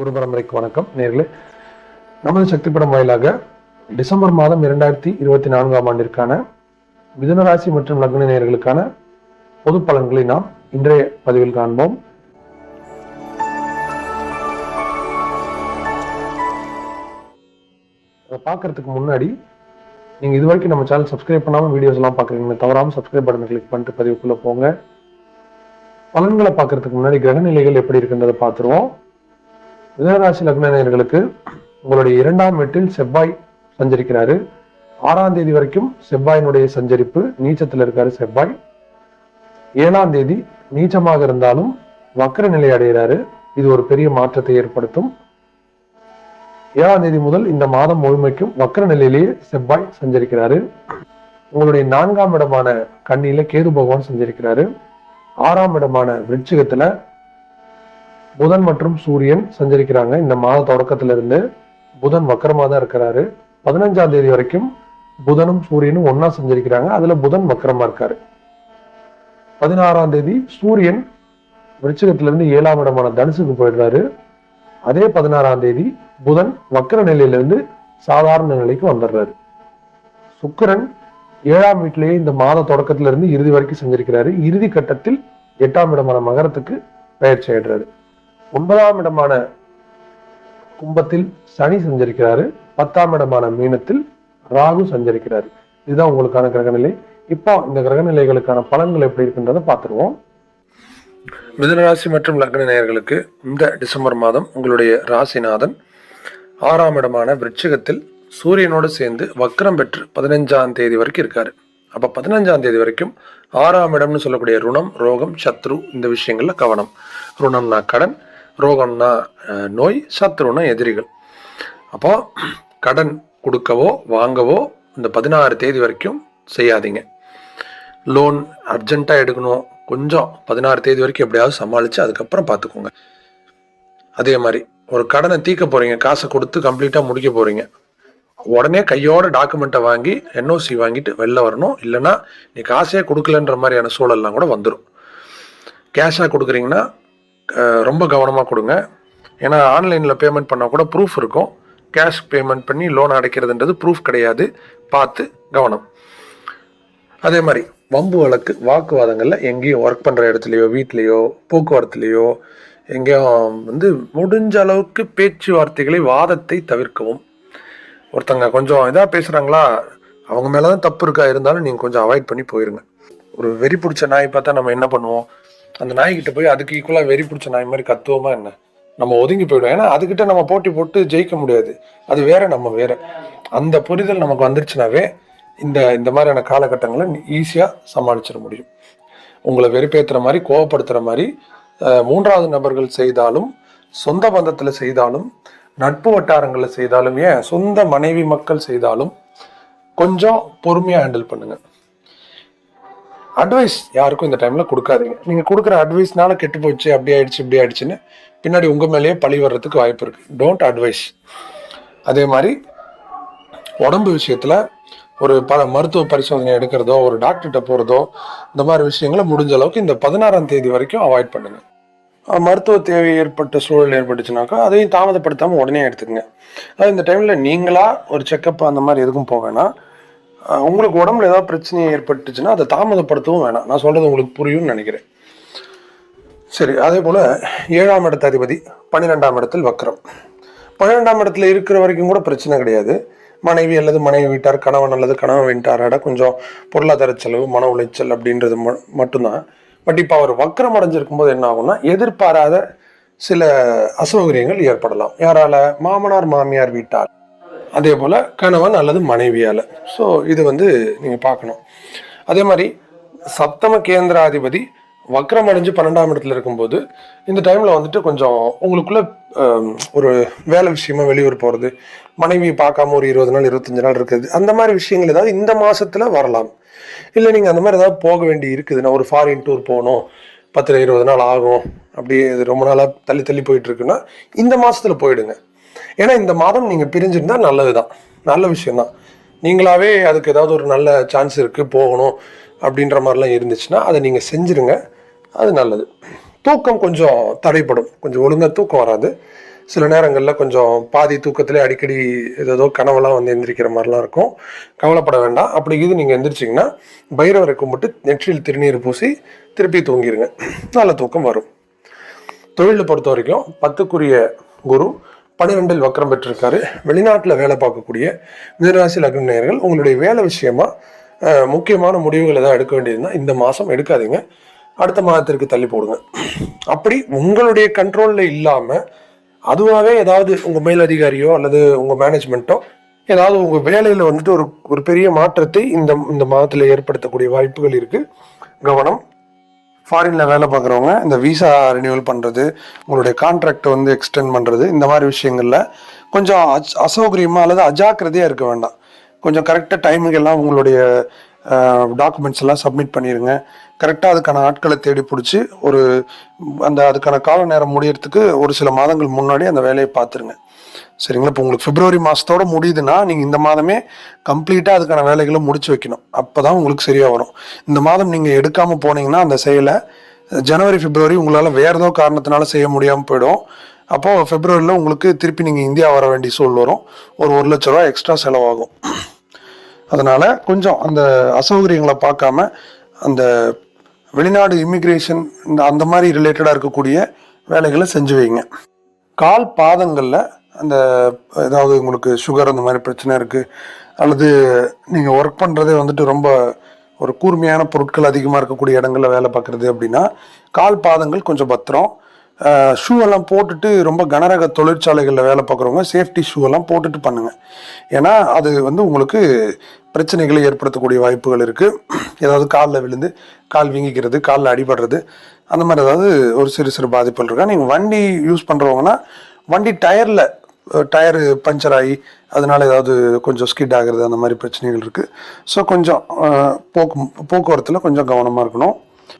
ஒரு பரம்பரைக்கு வணக்கம். நேர்களே நமது சக்தி படம் வாயிலாக டிசம்பர் மாதம் இரண்டாயிரத்தி இருபத்தி நான்காம் ஆண்டிற்கான மிதுனராசி மற்றும் லக்ன நேர்களுக்கான பொது பலன்களை நாம் இன்றைய பதிவில் காண்போம். அதை பார்க்கறதுக்கு முன்னாடி நீங்க இது வரைக்கும் நம்ம சேனல் சப்ஸ்கிரைப் பண்ணாம வீடியோஸ் எல்லாம் பாக்குறீங்க தவறாம சப்ஸ்கிரைப் பட்டனை கிளிக் பண்ணிட்டு பதிவுக்குள்ள போங்க. பலன்களை பார்க்கறதுக்கு முன்னாடி கிரக நிலைகள் எப்படி இருக்குன்றதை பார்த்துருவோம். மிதனராசி லக்னநேயர்களுக்கு உங்களுடைய இரண்டாம் வீட்டில் செவ்வாய் சஞ்சரிக்கிறாரு. ஆறாம் தேதி வரைக்கும் செவ்வாயினுடைய சஞ்சரிப்பு நீச்சத்தில் இருக்காரு செவ்வாய். ஏழாம் தேதி நீச்சமாக இருந்தாலும் வக்கர நிலை அடைகிறாரு. இது ஒரு பெரிய மாற்றத்தை ஏற்படுத்தும். ஏழாம் தேதி முதல் இந்த மாதம் முழுமைக்கும் வக்கர நிலையிலேயே செவ்வாய் சஞ்சரிக்கிறாரு. உங்களுடைய நான்காம் இடமான கண்ணியில கேது பகவான் சஞ்சரிக்கிறாரு. ஆறாம் இடமான விருட்சிகத்துல புதன் மற்றும் சூரியன் சஞ்சரிக்கிறாங்க. இந்த மாத தொடக்கத்துல இருந்து புதன் வக்கரமாக தான் இருக்கிறாரு. பதினஞ்சாம் தேதி வரைக்கும் புதனும் சூரியனும் ஒன்னா சஞ்சரிக்கிறாங்க. அதுல புதன் வக்கரமா இருக்காரு. பதினாறாம் தேதி சூரியன் விருச்சிகத்துல இருந்து ஏழாம் இடமான தனுசுக்கு போயிடுறாரு. அதே பதினாறாம் தேதி புதன் வக்கர நிலையிலிருந்து சாதாரண நிலைக்கு வந்துடுறாரு. சுக்கரன் ஏழாம் வீட்டிலேயே இந்த மாத தொடக்கத்துல இருந்து இறுதி வரைக்கும் செஞ்சிருக்கிறாரு. இறுதி கட்டத்தில் எட்டாம் இடமான மகரத்துக்கு பயிற்சி ஆயிடுறாரு ஒன்பதாம் இடமான கும்பத்தில் சனி சஞ்சரிக்கிறாரு. பத்தாம் இடமான மீனத்தில் ராகு சஞ்சரிக்கிறாரு. இதுதான் உங்களுக்கான கிரகநிலை. இப்போ இந்த கிரகநிலைகளுக்கான பலன்கள் எப்படி இருக்குன்றதை பார்த்துருவோம். மிதுனராசி மற்றும் லக்ன நேயர்களுக்கு இந்த டிசம்பர் மாதம் உங்களுடைய ராசிநாதன் ஆறாம் இடமான விருச்சிகத்தில் சூரியனோடு சேர்ந்து வக்ரம் பெற்று பதினஞ்சாம் தேதி வரைக்கும் இருக்காரு. அப்ப பதினஞ்சாம் தேதி வரைக்கும் ஆறாம் இடம்னு சொல்லக்கூடிய ருணம் ரோகம் சத்ரு இந்த விஷயங்கள்ல கவனம். ருணம்னா கடன் ரோகம்னா நோய் சத்ருனா எதிரிகள். அப்போ கடன் கொடுக்கவோ வாங்கவோ இந்த பதினாறு தேதி வரைக்கும் செய்யாதீங்க. லோன் அர்ஜென்ட்டாக எடுக்கணும். கொஞ்சம் பதினாறு தேதி வரைக்கும் எப்படியாவது சமாளித்து அதுக்கப்புறம் பார்த்துக்கோங்க அதே மாதிரி ஒரு கடனை தீக்க போகிறீங்க காசை கொடுத்து கம்ப்ளீட்டாக முடிக்க போகிறீங்க உடனே கையோட டாக்குமெண்ட்டை வாங்கி என்ஓசி வாங்கிட்டு வெளில வரணும். இல்லைன்னா நீ காசே கொடுக்கலன்ற மாதிரியான சூழல்லாம் கூட வந்துடும் கேஷாக கொடுக்குறீங்கன்னா ரொம்ப கவனமாக கொடுங்க. ஏன்னா ஆன்லைனில் பேமெண்ட் பண்ணால் கூட ப்ரூஃப் இருக்கும். கேஷ் பேமெண்ட் பண்ணி லோன் அடைக்கிறதுன்றது ப்ரூஃப் கிடையாது. பார்த்து கவனம். அதே மாதிரி வம்பு வழக்கு வாக்குவாதங்களில் எங்கேயும் ஒர்க் பண்ணுற இடத்துலையோ வீட்லேயோ போக்குவரத்துலேயோ எங்கேயும் வந்து முடிஞ்ச அளவுக்கு பேச்சுவார்த்தைகளை வாதத்தை தவிர்க்கவும். ஒருத்தங்க கொஞ்சம் இதாக பேசுகிறாங்களா அவங்க மேலே தான் தப்பு இருக்கா? இருந்தாலும் நீங்கள் கொஞ்சம் அவாய்ட் பண்ணி போயிருங்க. ஒரு வெறி பிடிச்ச நாய் பார்த்தா நம்ம என்ன பண்ணுவோம்? அந்த நாய்கிட்ட போய் அதுக்கு ஈக்குவலாக வெறி பிடிச்ச நாய் மாதிரி கத்துவோமா என்ன? நம்ம ஒதுங்கி போயிடும் ஏன்னா அதுக்கிட்ட நம்ம போட்டி போட்டு ஜெயிக்க முடியாது. அது வேற நம்ம வேற. அந்த புரிதல் நமக்கு வந்துருச்சுனாவே இந்த இந்த மாதிரியான காலகட்டங்களை ஈஸியாக சமாளிச்சிட முடியும். உங்களை வெறுப்பேற்றுற மாதிரி கோவப்படுத்துகிற மாதிரி மூன்றாவது நபர்கள் செய்தாலும் சொந்த பந்தத்தில் செய்தாலும் நட்பு வட்டாரங்களில் செய்தாலும் ஏன்? சொந்த மனைவி மக்கள் செய்தாலும் கொஞ்சம் பொறுமையாக ஹேண்டில் பண்ணுங்கள் அட்வைஸ் யாருக்கும் இந்த டைம்ல கொடுக்காதீங்க. நீங்க கொடுக்குற அட்வைஸ்னால கெட்டு போச்சு அப்படி ஆயிடுச்சு இப்படி ஆயிடுச்சுன்னு பின்னாடி உங்க மேலேயே பழி வர்றதுக்கு வாய்ப்பு இருக்கு. டோன்ட் அட்வைஸ் அதே மாதிரி உடம்பு விஷயத்துல ஒரு பல மருத்துவ பரிசோதனை எடுக்கிறதோ ஒரு டாக்டர்கிட்ட போறதோ இந்த மாதிரி விஷயங்களை முடிஞ்ச அளவுக்கு இந்த பதினாறாம் தேதி வரைக்கும் அவாய்ட் பண்ணுங்க. மருத்துவ தேவை ஏற்பட்ட சூழல் ஏற்பட்டுச்சுனாக்கா அதையும் தாமதப்படுத்தாமல் உடனே எடுத்துக்கங்க. அதாவது இந்த டைமில் நீங்களாக ஒரு செக்கப் அந்த மாதிரி எதுக்கும் போக வேணாம் உங்களுக்கு உடம்புல ஏதாவது பிரச்சனை ஏற்பட்டுச்சுன்னா அதை தாமதப்படுத்தவும் வேணாம். நான் சொல்கிறது உங்களுக்கு புரியும்னு நினைக்கிறேன். சரி அதே போல் ஏழாம் இடத்த அதிபதி பன்னிரெண்டாம் இடத்தில் வக்கரம் பன்னிரெண்டாம் இடத்துல இருக்கிற வரைக்கும் கூட பிரச்சனை கிடையாது. மனைவி அல்லது மனைவி வீட்டார் கணவன் அல்லது கணவன் வீட்டாரோட கொஞ்சம் பொருளாதார செலவு மன உளைச்சல் அப்படின்றது ம- மட்டும்தான். பட் இப்போ அவர் வக்கரம் அடைஞ்சிருக்கும் போது என்ன ஆகும்னா எதிர்பாராத சில அசௌகரியங்கள் ஏற்படலாம். யாரால? மாமனார் மாமியார் வீட்டார். அதே போல் கணவன் அல்லது மனைவியால். ஸோ இது வந்து நீங்கள் பார்க்கணும். அதே மாதிரி சப்தம கேந்திராதிபதி வக்ரம் அடைஞ்சு பன்னெண்டாம் இடத்துல இருக்கும்போது இந்த டைமில் வந்துட்டு கொஞ்சம் உங்களுக்குள்ள ஒரு வேலை விஷயமா வெளியூர் போகிறது மனைவி பார்க்காம ஒரு இருபது நாள் இருபத்தஞ்சு நாள் இருக்குது அந்த மாதிரி விஷயங்கள் ஏதாவது இந்த மாதத்தில் வரலாம். இல்லை நீங்கள் அந்த மாதிரி ஏதாவது போக வேண்டி இருக்குதுன்னா ஒரு ஃபாரின் டூர் போகணும் பத்து இருபது நாள் ஆகும் அப்படியே இது ரொம்ப நாளாக தள்ளி தள்ளி போயிட்டு இருக்குன்னா இந்த மாதத்தில் போயிடுங்க. ஏன்னா இந்த மாதம் நீங்கள் பிரிஞ்சிருந்தால் நல்லது தான் நல்ல விஷயந்தான் நீங்களாவே அதுக்கு ஏதாவது ஒரு நல்ல சான்ஸ் இருக்குது போகணும் அப்படின்ற மாதிரிலாம் இருந்துச்சுன்னா அதை நீங்கள் செஞ்சுருங்க. அது நல்லது. தூக்கம் கொஞ்சம் தடைப்படும் கொஞ்சம் ஒழுங்காக தூக்கம் வராது. சில நேரங்களில் கொஞ்சம் பாதி தூக்கத்திலே அடிக்கடி ஏதோ கனவெல்லாம் வந்து எந்திரிக்கிற மாதிரிலாம் இருக்கும். கவலைப்பட வேண்டாம். அப்படி இது நீங்கள் எந்திரிச்சிங்கன்னா பைரவரை கும்பிட்டு நெற்றியில் திருநீர் பூசி திருப்பி தூங்கிடுங்க நல்ல தூக்கம் வரும். தொழிலை பொறுத்த வரைக்கும் பத்துக்குரிய குரு பன்னிரெண்டில் வக்கரம் பெற்றிருக்காரு. வெளிநாட்டில் வேலை பார்க்கக்கூடிய மிதராசி லக்ன உங்களுடைய வேலை விஷயமா முக்கியமான முடிவுகள் எதாவது எடுக்க வேண்டியதுன்னா இந்த மாதம் எடுக்காதீங்க. அடுத்த மாதத்திற்கு தள்ளி போடுங்க. அப்படி உங்களுடைய கண்ட்ரோலில் இல்லாமல் அதுவாகவே ஏதாவது உங்கள் மேலதிகாரியோ அல்லது உங்கள் மேனேஜ்மெண்ட்டோ ஏதாவது உங்கள் வேலையில் வந்துட்டு ஒரு ஒரு பெரிய மாற்றத்தை இந்த இந்த மாதத்தில் ஏற்படுத்தக்கூடிய வாய்ப்புகள் இருக்குது கவனம் ஃபாரினில் வேலை பார்க்குறவங்க இந்த விசா ரினியூவல் பண்ணுறது உங்களுடைய கான்ட்ராக்டை வந்து எக்ஸ்டெண்ட் பண்ணுறது இந்த மாதிரி விஷயங்களில் கொஞ்சம் அச் அசௌகரியமாக அல்லது அஜாக்கிரதையாக இருக்க வேண்டாம். கொஞ்சம் கரெக்டாக டைமுக்கு எல்லாம் உங்களுடைய டாக்குமெண்ட்ஸ் எல்லாம் சப்மிட் பண்ணிடுங்க கரெக்டாக அதுக்கான ஆட்களை தேடி பிடிச்சி ஒரு அந்த அதுக்கான கால நேரம் முடியறதுக்கு ஒரு சில மாதங்கள் முன்னாடி அந்த வேலையை பார்த்துருங்க. சரிங்களா? இப்போ உங்களுக்கு பிப்ரவரி மாதத்தோட முடியுதுன்னா நீங்கள் இந்த மாதமே கம்ப்ளீட்டாக அதுக்கான வேலைகளை முடிச்சு வைக்கணும். அப்போ தான் உங்களுக்கு சரியாக வரும். இந்த மாதம் நீங்கள் எடுக்காமல் போனீங்கன்னா அந்த செயலை ஜனவரி பிப்ரவரி உங்களால் வேறு ஏதோ காரணத்தினால செய்ய முடியாமல் போயிடும். அப்போது பிப்ரவரியில் உங்களுக்கு திருப்பி நீங்கள் இந்தியா வர வேண்டிய சூழ் வரும். ஒரு ஒரு லட்ச ரூபா எக்ஸ்ட்ரா செலவாகும். அதனால் கொஞ்சம் அந்த அசௌகரியங்களை பார்க்காம அந்த வெளிநாடு இமிக்ரேஷன் இந்த அந்த மாதிரி ரிலேட்டடாக இருக்கக்கூடிய வேலைகளை செஞ்சு வைங்க. கால் பாதங்களில் அந்த ஏதாவது உங்களுக்கு சுகர் அந்த மாதிரி பிரச்சனை இருக்குது அல்லது நீங்கள் ஒர்க் பண்ணுறதே வந்துட்டு ரொம்ப ஒரு கூர்மையான பொருட்கள் அதிகமாக இருக்கக்கூடிய இடங்களில் வேலை பார்க்குறது அப்படின்னா கால் பாதங்கள் கொஞ்சம் பத்திரம் ஷூ எல்லாம் போட்டுட்டு ரொம்ப கனரக தொழிற்சாலைகளில் வேலை பார்க்குறவங்க சேஃப்டி ஷூ எல்லாம் போட்டுட்டு பண்ணுங்கள் ஏன்னா அது வந்து உங்களுக்கு பிரச்சனைகளை ஏற்படுத்தக்கூடிய வாய்ப்புகள் இருக்குது ஏதாவது காலில் விழுந்து கால் வீங்கிக்கிறது காலில் அடிபடுறது அந்த மாதிரி ஏதாவது ஒரு சிறு சிறு பாதிப்புகள் இருக்கா? நீங்கள் வண்டி யூஸ் பண்ணுறவங்கன்னா வண்டி டயரில் டயரு பஞ்சர் ஆகி அதனால் ஏதாவது கொஞ்சம் ஸ்கிட் ஆகிறது அந்த மாதிரி பிரச்சனைகள் இருக்குது ஸோ கொஞ்சம் போக்கு போக்குவரத்தில் கொஞ்சம் கவனமாக இருக்கணும்.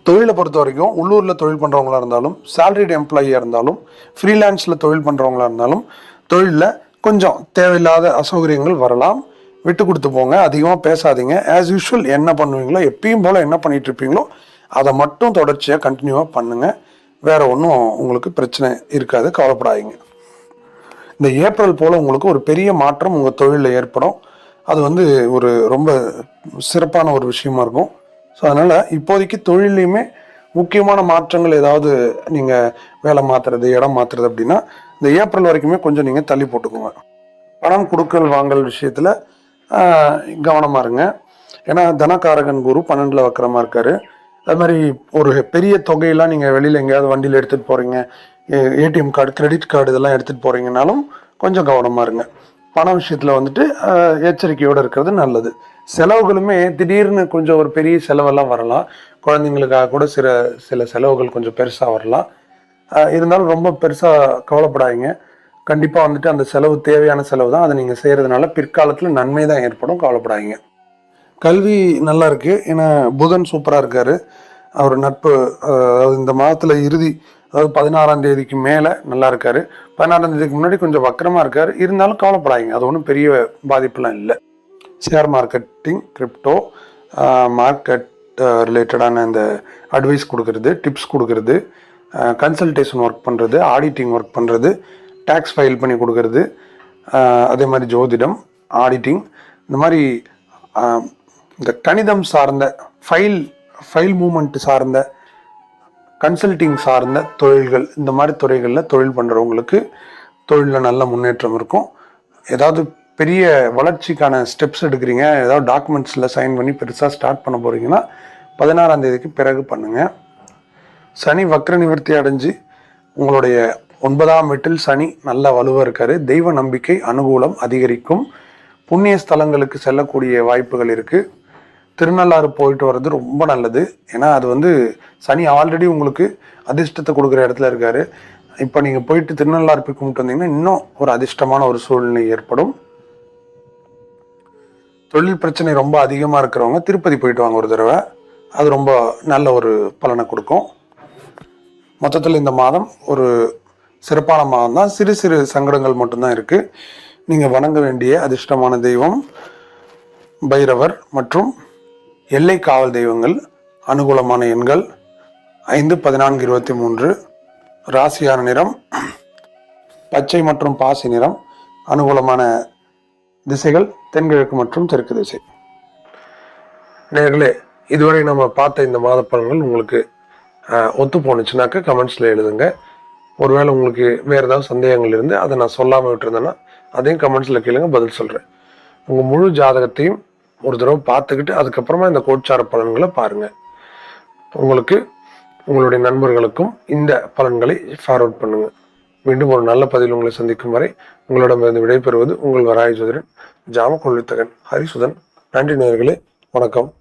தொழிலை பொறுத்த வரைக்கும் உள்ளூரில் தொழில் பண்ணுறவங்களா இருந்தாலும் சேலரிடு எம்ப்ளாயியாக இருந்தாலும் ஃப்ரீலான்ஸில் தொழில் பண்ணுறவங்களா இருந்தாலும் தொழிலில் கொஞ்சம் தேவையில்லாத அசௌகரியங்கள் வரலாம். விட்டு கொடுத்து போங்க அதிகமாக பேசாதீங்க. ஆஸ் யூஷுவல் என்ன பண்ணுவீங்களோ எப்பயும் போல் என்ன பண்ணிட்டு இருப்பீங்களோ அதை மட்டும் தொடர்ச்சியாக கண்டினியூவாக பண்ணுங்கள் வேறு ஒன்றும் உங்களுக்கு பிரச்சனை இருக்காது. கவலைப்படாதீங்க. இந்த ஏப்ரல் போல் உங்களுக்கு ஒரு பெரிய மாற்றம் உங்கள் தொழிலில் ஏற்படும். அது வந்து ஒரு ரொம்ப சிறப்பான ஒரு விஷயமா இருக்கும். ஸோ அதனால் இப்போதைக்கு தொழிலையுமே முக்கியமான மாற்றங்கள் ஏதாவது நீங்கள் வேலை மாற்றுறது இடம் மாற்றுறது அப்படின்னா இந்த ஏப்ரல் வரைக்குமே கொஞ்சம் நீங்கள் தள்ளி போட்டுக்கோங்க. பணம் கொடுக்கல் வாங்கல் விஷயத்தில் கவனமாக இருங்க. ஏன்னா தனகாரகன் குரு பன்னெண்டில் வக்கரமாக இருக்காரு. அது மாதிரி ஒரு பெரிய தொகையெல்லாம் நீங்கள் வெளியில் எங்கேயாவது வண்டியில் எடுத்துகிட்டு போகிறீங்க ஏடிஎம் கார்டு கிரெடிட் கார்டு இதெல்லாம் எடுத்துகிட்டு போகிறீங்கனாலும் கொஞ்சம் கவனமாக இருங்க. பண விஷயத்தில் வந்துட்டு எச்சரிக்கையோடு இருக்கிறது நல்லது. செலவுகளுமே திடீர்னு கொஞ்சம் ஒரு பெரிய செலவெல்லாம் வரலாம். குழந்தைங்களுக்காக கூட சில சில செலவுகள் கொஞ்சம் பெருசாக வரலாம். இருந்தாலும் ரொம்ப பெருசாக கவலைப்படாதீங்க. கண்டிப்பாக வந்துட்டு அந்த செலவு தேவையான செலவு தான். அதை நீங்கள் செய்கிறதுனால பிற்காலத்தில் நன்மை தான் ஏற்படும். கவலைப்படாதீங்க. கல்வி நல்லா இருக்குது ஏன்னா புதன் சூப்பராக இருக்கார். அவர் நட்பு அதாவது இந்த மாதத்தில் இறுதி அதாவது பதினாறாம் தேதிக்கு மேலே நல்லா இருக்காரு. பதினாறாம் தேதிக்கு முன்னாடி கொஞ்சம் வக்கரமாக இருக்காரு. இருந்தாலும் கவலைப்படாதீங்க. அது ஒன்றும் பெரிய பாதிப்புலாம் இல்லை. ஷேர் மார்க்கெட்டிங் கிரிப்டோ மார்க்கெட் ரிலேட்டடான இந்த அட்வைஸ் கொடுக்கறது டிப்ஸ் கொடுக்கறது கன்சல்டேஷன் ஒர்க் பண்ணுறது ஆடிட்டிங் ஒர்க் பண்ணுறது டேக்ஸ் ஃபைல் பண்ணி கொடுக்கறது அதே மாதிரி ஜோதிடம் ஆடிட்டிங் இந்த மாதிரி இந்த கணிதம் சார்ந்த ஃபைல் ஃபைல் மூமெண்ட் சார்ந்த கன்சல்டிங் சார்ந்த தொழில்கள் இந்த மாதிரி துறைகளில் தொழில் பண்ணுறவங்களுக்கு தொழிலில் நல்ல முன்னேற்றம் இருக்கும். ஏதாவது பெரிய வளர்ச்சிக்கான ஸ்டெப்ஸ் எடுக்கிறீங்க ஏதாவது டாக்குமெண்ட்ஸில் சைன் பண்ணி பெருசாக ஸ்டார்ட் பண்ண போகிறீங்கன்னா பதினாறாம் தேதிக்கு பிறகு பண்ணுங்கள் சனி வக்ர நிவர்த்தி அடைஞ்சு உங்களுடைய ஒன்பதாம் வீட்டில் சனி நல்ல வலுவாக இருக்காரு. தெய்வ நம்பிக்கை அனுகூலம் அதிகரிக்கும். புண்ணிய ஸ்தலங்களுக்கு செல்லக்கூடிய வாய்ப்புகள் இருக்குது திருநள்ளாறு போயிட்டு வர்றது ரொம்ப நல்லது. ஏன்னா அது வந்து சனி ஆல்ரெடி உங்களுக்கு அதிர்ஷ்டத்தை கொடுக்குற இடத்துல இருக்காரு. இப்போ நீங்கள் போயிட்டு திருநள்ளாறு போய் கும்பிட்டு வந்தீங்கன்னா இன்னும் ஒரு அதிர்ஷ்டமான ஒரு சூழ்நிலை ஏற்படும். தொழில் பிரச்சனை ரொம்ப அதிகமாக இருக்கிறவங்க திருப்பதி போயிட்டு வாங்க ஒரு தடவை. அது ரொம்ப நல்ல ஒரு பலனை கொடுக்கும். மொத்தத்தில் இந்த மாதம் ஒரு சிறப்பான மாதம் தான். சிறு சிறு சங்கடங்கள் மட்டும்தான் இருக்குது நீங்கள் வணங்க வேண்டிய அதிர்ஷ்டமான தெய்வம் பைரவர் மற்றும் எல்லை காவல் தெய்வங்கள் அனுகூலமான எண்கள் ஐந்து பதினான்கு இருபத்தி மூன்று ராசியான நிறம் பச்சை மற்றும் பாசி நிறம் அனுகூலமான திசைகள் தென்கிழக்கு மற்றும் தெற்கு திசை. நேர்களே இதுவரை நம்ம பார்த்த இந்த மாத பலன்கள் உங்களுக்கு ஒத்து போணுச்சுனாக்க கமெண்ட்ஸில் எழுதுங்க. ஒருவேளை உங்களுக்கு வேறு ஏதாவது சந்தேகங்கள் இருந்து அதை நான் சொல்லாமல் விட்டுருந்தேன்னா அதையும் கமெண்ட்ஸில் கேளுங்க பதில் சொல்கிறேன் உங்கள் முழு ஜாதகத்தையும் ஒரு தடவை பார்த்துக்கிட்டு அதுக்கப்புறமா இந்த கோட்சார பலன்களை பாருங்கள் உங்களுக்கு உங்களுடைய நண்பர்களுக்கும் இந்த பலன்களை ஃபார்வர்ட் பண்ணுங்கள் மீண்டும் ஒரு நல்ல பதிவில் உங்களை சந்திக்கும் வரை உங்களிடமிருந்து விடைபெறுவது உங்கள் வராய ஜோதிடன் ஜாம கொள்ளித்தகன் ஹரிசுதன். நன்றி நேர்களே வணக்கம்.